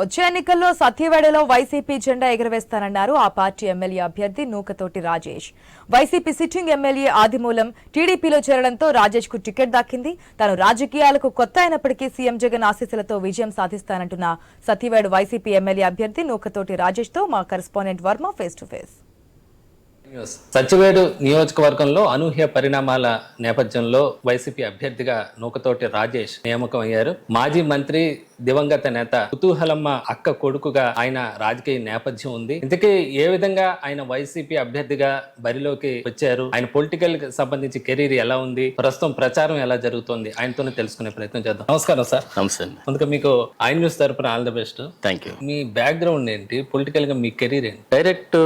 వచ్చే ఎన్నికల్లో సత్యవేడలో వైసీపీ జెండా ఎగురవేస్తానన్నారు ఆ పార్టీ ఎమ్మెల్యే అభ్యర్థి Nukathoti Rajesh. YCP sitting MLA Adimulam టీడీపీలో చేరడంతో రాజేష్కు టికెట్ దక్కింది. తాను రాజకీయాలకు కొత్త అయినప్పటికీ సీఎం జగన్ ఆశీస్సులతో విజయం సాధిస్తానంటున్న సత్యవేడు వైసీపీ ఎమ్మెల్యే అభ్యర్థి నూకతోటి రాజేష్తో మా correspondent Varma face to face. Satyavedu నియోజకవర్గంలో అనూహ్య పరిణామాల నేపథ్యంలో వైసీపీ అభ్యర్థిగా నూకతోటి రాజేష్ నియామకం అయ్యారు మాజీ మంత్రి దివంగత నేత కుతూహలమ్మ అక్క కొడుకుగా ఆయన రాజకీయ నేపథ్యం ఉంది. ఇంతకీ ఏ విధంగా ఆయన వైసీపీ అభ్యర్థిగా బరిలోకి వచ్చారు? ఆయన పొలిటికల్ సంబంధించి కెరీర్ ఎలా ఉంది? ప్రస్తుతం ప్రచారం ఎలా జరుగుతోంది? ఆయనతోనే తెలుసుకునే ప్రయత్నం చేద్దాం. నమస్కారం సార్. నమస్తే ముందుగా మీకు ఐ న్యూస్ తరపున all the best. Thank you me background ఏంటి? పొలిటికల్గా మీ కెరీర్ ఏంటి? డైరెక్ట్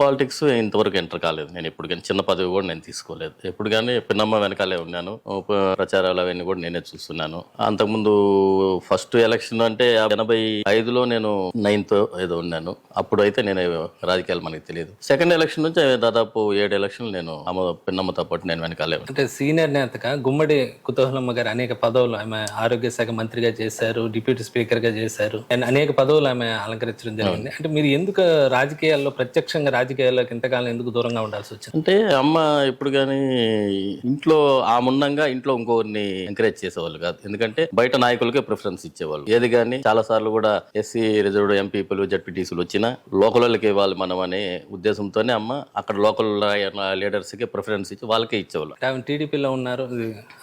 పాలిటిక్స్ ఇంతవరకు ఎంటర్ కాలేదు. నేను ఎప్పుడు కానీ చిన్న పదవి కూడా నేను తీసుకోలేదు. ఎప్పుడు కానీ పిన్నమ్మ వెనకాలే ఉన్నాను. ప్రచారాలు అవన్నీ కూడా నేనే చూస్తున్నాను. అంతకుముందు ఫస్ట్ ఎలక్షన్ అంటే ఎనభై ఐదులో నేను నైన్త్ ఏదో ఉన్నాను. అప్పుడు అయితే నేను రాజకీయాలు మనకి తెలియదు. సెకండ్ ఎలక్షన్ నుంచి దాదాపు ఏడు ఎలక్షన్లు నేను అమ్మ పిన్నమ్మతో పాటు నేను వెనకాలే అంటే సీనియర్ నేతగా గుమ్మడి కుతూహలమ్మ గారు అనేక పదవులు ఆమె ఆరోగ్య శాఖ మంత్రిగా చేశారు డిప్యూటీ స్పీకర్గా చేశారు అనేక పదవులు ఆమె అలంకరించడం జరిగింది. అంటే మీరు ఎందుకు రాజకీయాల్లో ప్రత్యక్షంగా రాజకీయాల్లోకి ఇంతకాలం ఎందుకు దూరంగా ఉండాల్సి వచ్చింది. అంటే అమ్మ ఎప్పుడు కానీ ఇంట్లో ఆ ముందంగా ఇంట్లో ఇంకోరిని ఎంకరేజ్ చేసేవాళ్ళు కాదు. ఎందుకంటే బయట నాయకులకే ప్రిఫరెన్స్ ఇచ్చేవాళ్ళు. ఏది కానీ చాలా సార్లు కూడా ఎస్సీ రిజర్వ్డ్ ఎంపీపీలు జడ్పీటీసీలు వచ్చినా లోకల్ వాళ్ళకి ఇవ్వాలి మనం అనే ఉద్దేశంతోనే అమ్మ అక్కడ లోకల్ లీడర్స్కి ప్రిఫరెన్స్ ఇచ్చి వాళ్ళకే ఇచ్చేవాళ్ళు. ఆమె టీడీపీలో ఉన్నారు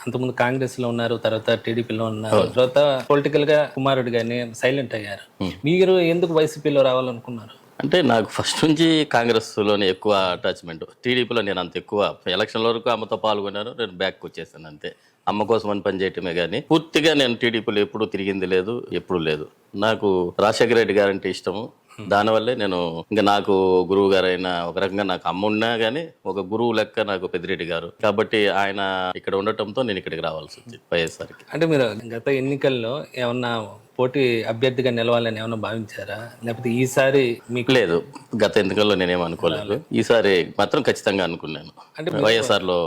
అంతకుముందు కాంగ్రెస్లో ఉన్నారు తర్వాత టీడీపీలో ఉన్నారు తర్వాత పొలిటికల్గా కుమారుడు గాని సైలెంట్ అయ్యారు. మీరు ఎందుకు వైసీపీలో రావాలనుకున్నారు? అంటే నాకు ఫస్ట్ నుంచి కాంగ్రెస్లోనే ఎక్కువ అటాచ్మెంట్ టీడీపీలో నేను అంత ఎక్కువ ఎలక్షన్ల వరకు అమ్మతో పాల్గొన్నాను నేను బ్యాక్ వచ్చేసాను అంతే. అమ్మ కోసం అని పనిచేయటమే కానీ పూర్తిగా నేను టీడీపీలో ఎప్పుడూ తిరిగింది లేదు ఎప్పుడు లేదు. నాకు రాజశేఖర రెడ్డి గారంటే ఇష్టము. దానివల్లే నేను ఇంకా నాకు గురువు గారైన ఒక రకంగా నాకు అమ్మ ఉన్నా కానీ ఒక గురువు లెక్క నాకు పెద్దిరెడ్డి గారు. కాబట్టి ఆయన ఇక్కడ ఉండటంతో నేను ఇక్కడికి రావాల్సి వచ్చింది వైఎస్ఆర్కి. అంటే మీరు గత ఎన్నికల్లో ఏమన్నా పోటీ అభ్యర్థిగా నిలవాలని ఏమన్నా భావించారా? లేకపోతే ఈసారి మీకు లేదు గత ఎన్నికల్లో నేనేం అనుకోలేదు. ఈసారి మాత్రం ఖచ్చితంగా అనుకున్నాను. వైఎస్ఆర్లో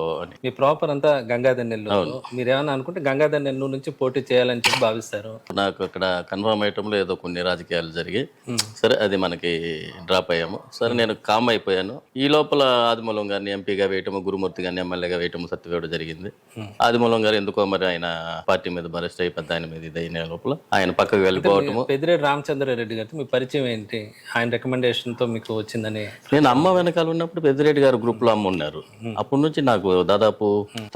మీ ప్రాపర్ అంతా గంగాధర్ నెల్లూరు. మీరు ఏమన్నా అనుకుంటే గంగాధర్ నెల్లూరు నుంచి పోటీ చేయాలని చెప్పి భావిస్తారు. నాకు అక్కడ కన్ఫర్మ్ అయ్యటంలో ఏదో కొన్ని రాజకీయాలు జరిగి సరే అది మనకి డ్రాప్ అయ్యాము. సరే నేను కామ్ అయిపోయాను. ఈ లోపల ఆదిమూలం గారిని ఎంపీగా వేయటము గురుమూర్తి గారిని ఎమ్మెల్యేగా వేయటము సత్యవేడు జరిగింది. ఆదిమూలం గారు ఎందుకో మరి ఆయన పార్టీ మీద బరెస్ట్ అయి పెద్ద ఆయన మీద ఇది అయిన లోపల ఆయన పక్కకు వెళ్ళిపోవటము. పెద్దిరెడ్డి రామచంద్రారెడ్డి గారితో మీ పరిచయం ఏంటి? ఆయన రికమెండేషన్తో మీకు వచ్చిందని నేను అమ్మ వెనకాల ఉన్నప్పుడు పెద్దిరెడ్డి గారు గ్రూప్లో అమ్మ ఉన్నారు. అప్పటి నుంచి నాకు దాదాపు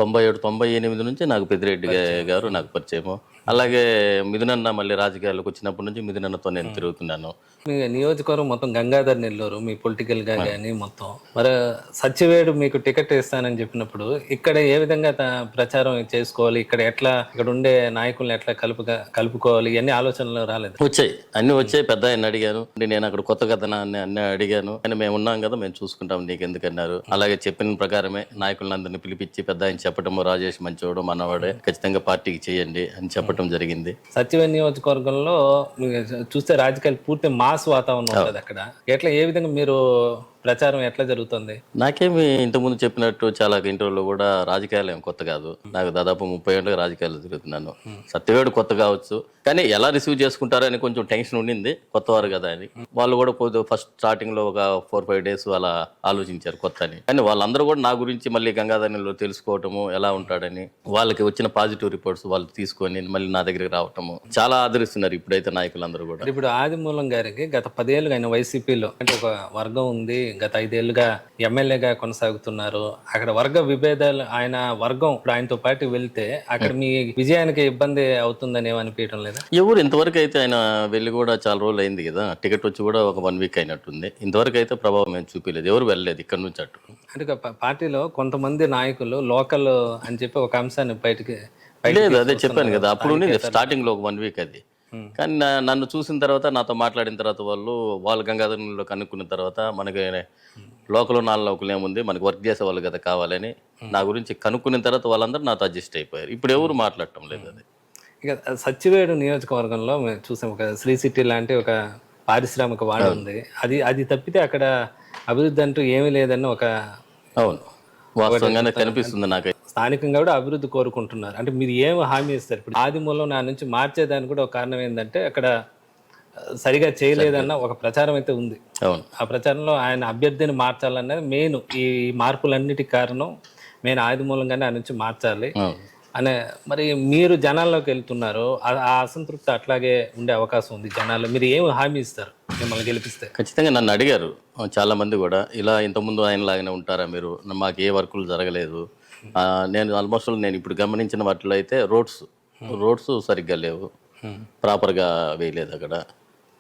తొంభై ఏడు తొంభై ఎనిమిది నుంచి నాకు పెద్దిరెడ్డి గారు నాకు పరిచయము అలాగే మిథునన్న మళ్ళీ రాజకీయాల్లోకి వచ్చినప్పటి నుంచి మిథునన్నతో నేను తిరుగుతున్నాను. మీ నియోజకవర్గం మొత్తం గంగాధర్ నెల్లూరు మీ పొలిటికల్గా కానీ మొత్తం. మరి సత్యవేడు మీకు టికెట్ ఇస్తానని చెప్పినప్పుడు ఇక్కడ ఏ విధంగా ప్రచారం చేసుకోవాలి? ఇక్కడ ఎట్లా ఇక్కడ ఉండే నాయకుల్ని ఎట్లా కలుపుగా కలుపుకోవాలి? ఇవన్నీ ఆలోచనలు రాలేదు. వచ్చాయి. అన్ని వచ్చాయి. పెద్ద ఆయన అడిగాను. నేను అక్కడ కొత్త కథనా అని అన్నీ అడిగాను. ఆయన మేము ఉన్నాం కదా మేము చూసుకుంటాం నీకు ఎందుకన్నారు? అలాగే చెప్పిన ప్రకారమే నాయకులందరినీ పిలిపించి పెద్ద ఆయన చెప్పడము రాజేష్ మంచివాడు మనవాడే ఖచ్చితంగా పార్టీకి చేయండి అని చెప్పడం జరిగింది. సత్యవేడు నియోజకవర్గంలో చూస్తే రాజకీయాలు పూర్తి మాస్ వాతావరణం ఉంటుంది అక్కడ. ఎట్లా ఏ విధంగా మీరు ప్రచారం ఎట్లా జరుగుతుంది? నాకేమి ఇంతకుముందు చెప్పినట్టు చాలా ఇంటర్వ్యూలో కూడా రాజకీయాలు ఏం కొత్త కాదు. నాకు దాదాపు ముప్పై ఏళ్ళుగా రాజకీయాలు తిరుగుతున్నాను సత్యవేడు కొత్త కావచ్చు. కానీ ఎలా రిసీవ్ చేసుకుంటారని కొంచెం టెన్షన్ ఉండింది. కొత్తవారు కదా అని. వాళ్ళు కూడా పోతే ఫస్ట్ స్టార్టింగ్లో ఒక ఫోర్ ఫైవ్ డేస్ అలా ఆలోచించారు కొత్త అని కానీ వాళ్ళందరూ కూడా నా గురించి మళ్ళీ గంగాధర్నిలో తెలుసుకోవటము ఎలా ఉంటాడని వాళ్ళకి వచ్చిన పాజిటివ్ రిపోర్ట్స్ వాళ్ళు తీసుకొని మళ్ళీ నా దగ్గరికి రావటము. చాలా ఆదరిస్తున్నారు ఇప్పుడైతే నాయకులందరూ కూడా. ఇప్పుడు ఆదిమూలం గారికి గత పదేళ్ళుగా ఆయన వైసీపీలో అంటే ఒక వర్గం ఉంది గత ఐదేళ్ళుగా ఎమ్మెల్యేగా కొనసాగుతున్నారు. అక్కడ వర్గ విభేదాలు ఆయన వర్గం ఇప్పుడు ఆయనతో పాటు వెళ్తే అక్కడ మీ విజయానికి ఇబ్బంది అవుతుందని ఏమనిపించడం లేదా? ఎవరు ఇంతవరకు అయితే ఆయన వెళ్ళి కూడా చాలా రోజులు అయింది కదా. టికెట్ వచ్చి కూడా ఒక వన్ వీక్ అయినట్టుంది. ఇంతవరకు అయితే ప్రభావం ఏం చూపించలేదు. ఎవరు వెళ్ళలేదు ఇక్కడ నుంచి అటు. అంటే పార్టీలో కొంతమంది నాయకులు లోకల్ అని చెప్పి ఒక అంశాన్ని బయటికి లేదు అదే చెప్పాను. కదా. అప్పుడు స్టార్టింగ్లో ఒక వన్ వీక్ అది. కానీ నా- నన్ను చూసిన తర్వాత నాతో మాట్లాడిన తర్వాత వాళ్ళు వాళ్ళు గంగాధరంలో కనుక్కున్న తర్వాత మనకి లోకల్ నాలుగు లోకల్ ఏముంది? మనకి వర్క్ చేసే వాళ్ళు కదా కావాలని నా గురించి కనుక్కున్న తర్వాత వాళ్ళందరూ నాతో అడ్జస్ట్ అయిపోయారు. ఇప్పుడు ఎవరు మాట్లాడటం లేదు అది. ఇక సచ్చివేడు నియోజకవర్గంలో మేము చూసాం ఒక శ్రీ సిటీ లాంటి ఒక పారిశ్రామిక వాడ ఉంది. అది అది తప్పితే అక్కడ అభివృద్ధి అంటూ ఏమీ లేదని ఒక అవును. వాస్తవంగానే కనిపిస్తుంది నాకు స్థానికంగా కూడా అభివృద్ధి కోరుకుంటున్నారు. అంటే మీరు ఏం హామీ ఇస్తారు? ఇప్పుడు ఆది మూలం నా నుంచి మార్చేదానికి కూడా ఒక కారణం ఏంటంటే అక్కడ సరిగా చేయలేదన్న ఒక ప్రచారం అయితే ఉంది. అవును. ఆ ప్రచారంలో ఆయన అభ్యర్థిని మార్చాలన్నది మెయిన్ ఈ మార్పులన్నిటికి కారణం మెయిన్ ఆయుధ మూలంగానే ఆయన నుంచి మార్చాలి. అనే మరి మీరు జనాల్లోకి వెళ్తున్నారు ఆ- అసంతృప్తి అట్లాగే ఉండే అవకాశం ఉంది జనాల్లో. మీరు ఏం హామీ ఇస్తారు మిమ్మల్ని గెలిపిస్తే? ఖచ్చితంగా నన్ను అడిగారు. చాలా మంది కూడా ఇలా ఇంతకుముందు ఆయన లాగానే ఉంటారా మీరు? మాకు ఏ వర్కులు జరగలేదు. నేను ఆల్మోస్ట్ నేను ఇప్పుడు గమనించిన వాటిలో అయితే రోడ్స్ రోడ్స్ సరిగ్గా లేవు. ప్రాపర్గా వేయలేదు అక్కడ.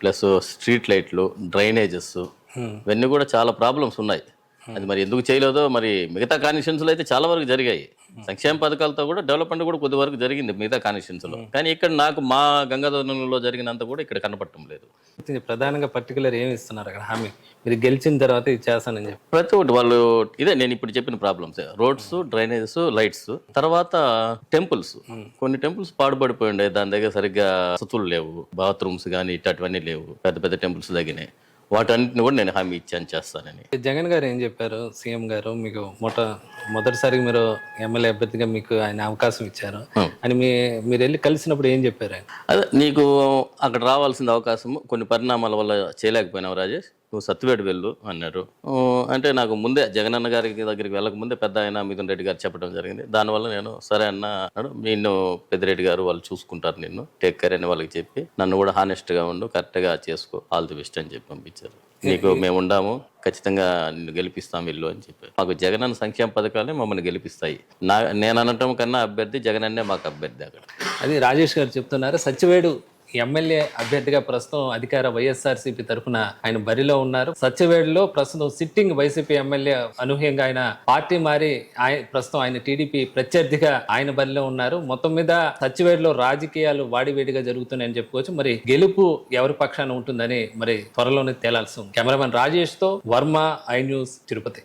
ప్లస్ స్ట్రీట్ లైట్లు డ్రైనేజెస్ ఇవన్నీ కూడా చాలా ప్రాబ్లమ్స్ ఉన్నాయి. అది మరి ఎందుకు చేయలేదో మరి మిగతా కాన్స్టిట్యూన్స్లో అయితే చాలా వరకు జరిగాయి. సంక్షేమ పథకాలతో కూడా డెవలప్మెంట్ కూడా కొద్ది వరకు జరిగింది మిగతా కాన్స్టిట్యూన్స్లో కానీ ఇక్కడ నాకు మా గంగాధరంలో జరిగినంత కూడా ఇక్కడ కనపడటం లేదు. ప్రధానంగా పర్టికులర్ ఏమి ఇస్తున్నారు అక్కడ? హామీ. మీరు గెలిచిన తర్వాత ఇది చేస్తానని చెప్పి. ప్రతి ఒక్కటి వాళ్ళు ఇదే నేను ఇప్పుడు చెప్పిన ప్రాబ్లమ్స్ రోడ్స్ డ్రైనేజెస్ లైట్స్. తర్వాత టెంపుల్స్. కొన్ని టెంపుల్స్ పాడుపడిపోయి ఉండే. దాని దగ్గర సరిగ్గా వసతులు లేవు. బాత్రూమ్స్ కానీ ఇట్లాంటివన్నీ లేవు. పెద్ద పెద్ద టెంపుల్స్ దగ్గరనే. వాటన్నిటిని కూడా నేను హామీ ఇచ్చాను చేస్తానని. జగన్ గారు ఏం చెప్పారు? సీఎం గారు మీకు మొట మొదటిసారి మీరు ఎమ్మెల్యే అభ్యర్థిగా మీకు ఆయన అవకాశం ఇచ్చారు. అని మీ మీరు వెళ్ళి కలిసినప్పుడు ఏం చెప్పారు అదే నీకు అక్కడ రావాల్సిన అవకాశం కొన్ని పరిణామాల వల్ల చేయలేకపోయినావు రాజేష్. నువ్వు సత్తివేడు వెళ్ళు అన్నారు. అంటే నాకు ముందే జగనన్న గారికి దగ్గరికి వెళ్ళక ముందే పెద్ద ఆయన మిథున్ రెడ్డి గారు చెప్పడం జరిగింది. దానివల్ల నేను సరే అన్న నిన్ను పెద్దిరెడ్డి గారు వాళ్ళు చూసుకుంటారు నిన్ను. టేక్ కేర్ అని వాళ్ళకి చెప్పి నన్ను కూడా హానెస్ట్గా ఉండు కరెక్ట్గా చేసుకో ఆల్ ది బెస్ట్ అని చెప్పి పంపించారు. నీకు మేము ఉండాము ఖచ్చితంగా నిన్ను గెలిపిస్తాం ఇల్లు అని చెప్పారు. మాకు జగనన్న సంక్షేమ పథకాలే మమ్మల్ని గెలిపిస్తాయి. నా నేను అనటం కన్నా అభ్యర్థి జగనన్నే మాకు అభ్యర్థి అక్కడ. అది రాజేష్ గారు చెప్తున్నారు. సత్యవేడు ఎమ్మెల్యే అభ్యర్థిగా ప్రస్తుతం అధికార వైఎస్ఆర్సీపీ తరఫున ఆయన బరిలో ఉన్నారు. సత్యవేడులో ప్రస్తుతం సిట్టింగ్ వైసీపీ ఎమ్మెల్యే అనూహ్యంగా ఆయన పార్టీ మారి ఆయన ప్రస్తుతం ఆయన టీడీపీ ప్రత్యర్థిగా ఆయన బరిలో ఉన్నారు. మొత్తం మీద సత్యవేడులో రాజకీయాలు వాడివేడిగా జరుగుతున్నాయని చెప్పుకోవచ్చు. మరి గెలుపు ఎవరి పక్షాన ఉంటుందని మరి త్వరలోనే తేలాల్సి ఉంది. కెమెరామెన్ రాజేష్తో వర్మ ఐ న్యూస్ తిరుపతి.